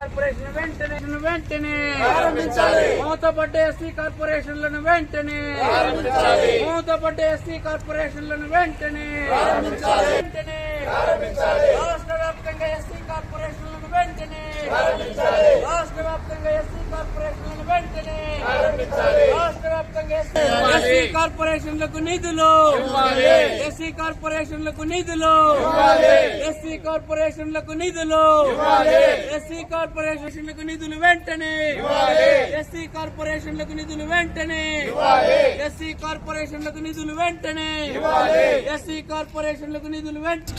Corporation వెంటనే వెంటనే ప్రారంభించాలి. మూతపడ్డ ఎస్సీ కార్పొరేషన్లను వెంటనే ప్రారంభించాలి. మూతపడ్డ కార్పొరేషన్లను వెంటనే ప్రారంభించాలి. వెంటనే ఎస్సీ కార్పొరేషన్లకు నిధులు ఇవ్వాలి. ఎస్సీ కార్పొరేషన్లకు నిధులు ఇవ్వాలి. ఎస్సీ కార్పొరేషన్లకు నిధులు ఇవ్వాలి. ఎస్సీ కార్పొరేషన్లకు నిధులు వెంటనే ఇవ్వాలి. ఎస్సీ కార్పొరేషన్లకు నిధులు వెంటనే ఇవ్వాలి. ఎస్సీ కార్పొరేషన్లకు నిధులు వెంటనే ఇవ్వాలి. ఎస్సీ కార్పొరేషన్లకు నిధులు వెంటనే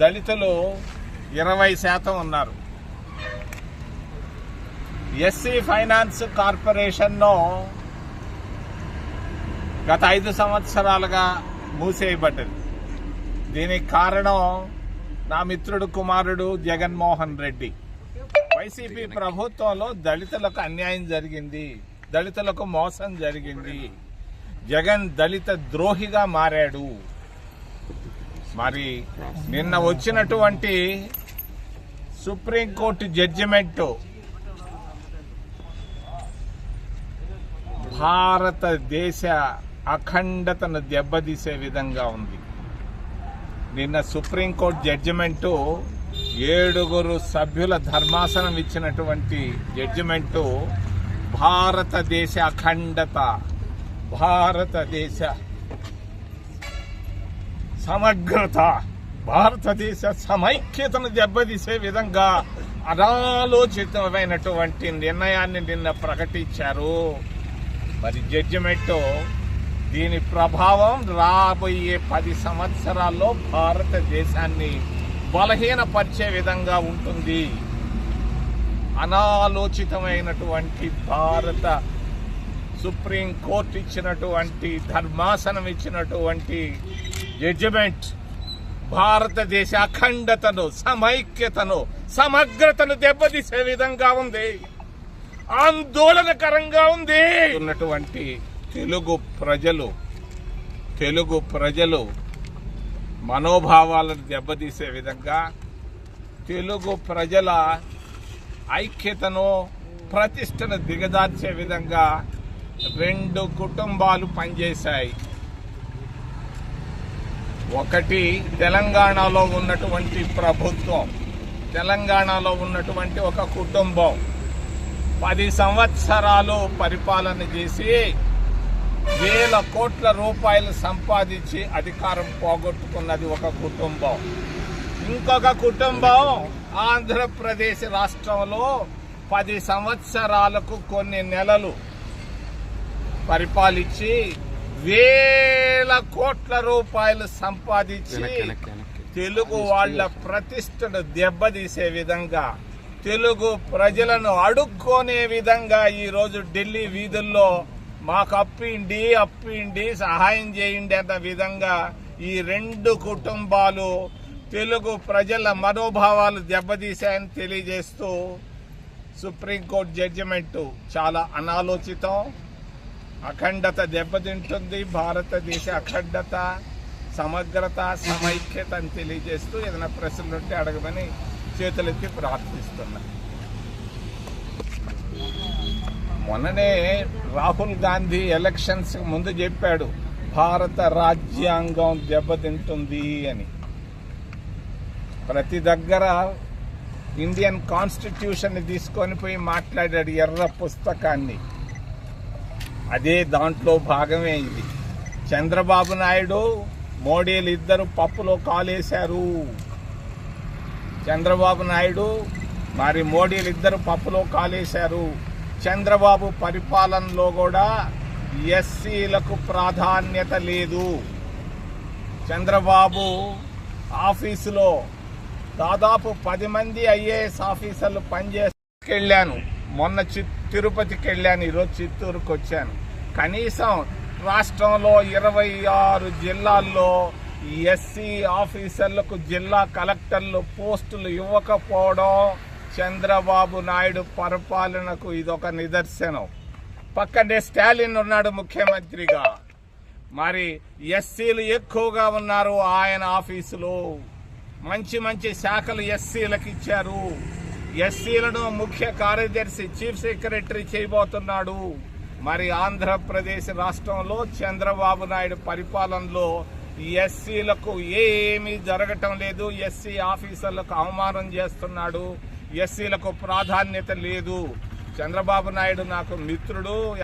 దళితులు ఇరవై శాతం ఉన్నారు ఎస్సీ ఫైనాన్స్ కార్పొరేషన్ను గత ఐదు సంవత్సరాలుగా మూసేయబడ్డది. దీనికి కారణం నా మిత్రుడు కుమారుడు జగన్మోహన్ రెడ్డి. వైసీపీ ప్రభుత్వంలో దళితులకు అన్యాయం జరిగింది దళితులకు మోసం జరిగింది. జగన్ దళిత ద్రోహిగా మారాడు. మరి నిన్న వచ్చినటువంటి సుప్రీంకోర్టు జడ్జిమెంట్ భారతదేశ అఖండతను దెబ్బతీసే విధంగా ఉంది. నిన్న సుప్రీంకోర్టు జడ్జిమెంటు ఏడుగురు సభ్యుల ధర్మాసనం ఇచ్చినటువంటి జడ్జిమెంటు భారతదేశ అఖండత భారతదేశ సమగ్రత భారతదేశ సమైక్యతను దెబ్బతీసే విధంగా అనాలోచితమైనటువంటి నిర్ణయాన్ని నిన్న ప్రకటించారు. మరి జడ్జిమెంటు దీని ప్రభావం రాబోయే పది సంవత్సరాల్లో భారతదేశాన్ని బలహీనపరిచే విధంగా ఉంటుంది. అనాలోచితమైనటువంటి భారత సుప్రీంకోర్టు ఇచ్చినటువంటి ధర్మాసనం ఇచ్చినటువంటి జడ్జిమెంట్ భారతదేశ అఖండతను సమైక్యతను సమగ్రతను దెబ్బతీసే విధంగా ఉంది. ఆందోళనకరంగా ఉంది. ఉన్నటువంటి తెలుగు ప్రజలు తెలుగు ప్రజలు మనోభావాలను దెబ్బతీసే విధంగా తెలుగు ప్రజల ఐక్యతను ప్రతిష్టను దిగజార్చే విధంగా రెండు కుటుంబాలు పనిచేశాయి. ఒకటి తెలంగాణలో ఉన్నటువంటి ప్రభుత్వం తెలంగాణలో ఉన్నటువంటి ఒక కుటుంబం. పది సంవత్సరాలు పరిపాలన చేసి వేల కోట్ల రూపాయలు సంపాదించి అధికారం పోగొట్టుకున్నది ఒక కుటుంబం. ఇంకొక కుటుంబం ఆంధ్రప్రదేశ్ రాష్ట్రంలో పది సంవత్సరాలకు కొన్ని నెలలు పరిపాలించి వేల కోట్ల రూపాయలు సంపాదించి తెలుగు వాళ్ళ ప్రతిష్టను దెబ్బతీసే విధంగా తెలుగు ప్రజలను అడుక్కోనే విధంగా ఈ రోజు ఢిల్లీ వీధుల్లో మాకు అప్పిండి అప్పిండి సహాయం చేయండి అన్న విధంగా ఈ రెండు కుటుంబాలు తెలుగు ప్రజల మనోభావాలు దెబ్బతీశాయని తెలియజేస్తూ సుప్రీంకోర్టు జడ్జిమెంట్ చాలా అనాలోచితం. అఖండత దెబ్బతింటుంది. భారతదేశ అఖండత సమగ్రత సమైక్యత అని తెలియజేస్తూ ఏదైనా ప్రశ్నలుంటే అడగమని చేతులెత్తి ప్రార్థిస్తున్నాను మొన్ననే రాహుల్ గాంధీ ఎలక్షన్స్ ముందు చెప్పాడు భారత రాజ్యాంగం దెబ్బతింటుంది అని. ప్రతి దగ్గర ఇండియన్ కాన్స్టిట్యూషన్ తీసుకొని పోయి మాట్లాడాడు ఎర్ర పుస్తకాన్ని. అదే దాంట్లో భాగమే ఇది. చంద్రబాబు నాయుడు మోడీలు ఇద్దరు పప్పులో కాలేశారు. చంద్రబాబు నాయుడు మరి మోడీలు ఇద్దరు పప్పులో కాలేశారు. చంద్రబాబు పరిపాలనలో కూడా ఎస్సీలకు ప్రాధాన్యత లేదు. చంద్రబాబు ఆఫీసులో దాదాపు పది మంది ఐఏఎస్ ఆఫీసర్లు పనిచేసుకెళ్ళాను మొన్న చి తిరుపతికి వెళ్ళాను ఈరోజు చిత్తూరుకు వచ్చాను కనీసం రాష్ట్రంలో ఇరవై ఆరు జిల్లాల్లో ఎస్సీ ఆఫీసర్లకు జిల్లా కలెక్టర్లు పోస్టులు ఇవ్వకపోవడం చంద్రబాబు నాయుడు పరిపాలనకు ఇదొక నిదర్శనం. పక్కనే స్టాలిన్ ఉన్నాడు ముఖ్యమంత్రిగా. మరి ఎస్సీలు ఎక్కువగా ఉన్నారు ఆయన ఆఫీసులో. మంచి మంచి శాఖలు ఎస్సీలకు ఇచ్చారు. ఎస్సీలను ముఖ్య కార్యదర్శి చీఫ్ సెక్రటరీ చేయబోతున్నాడు. మరి ఆంధ్రప్రదేశ్ రాష్ట్రంలో చంద్రబాబు నాయుడు పరిపాలనలో ఎస్సీలకు ఏమీ జరగటం లేదు. ఎస్సీ ఆఫీసర్లకు అవమానం చేస్తున్నాడు. ఎస్సీలకు ప్రాధాన్యత లేదు. చంద్రబాబు నాయుడు నాకు మిత్రుడు.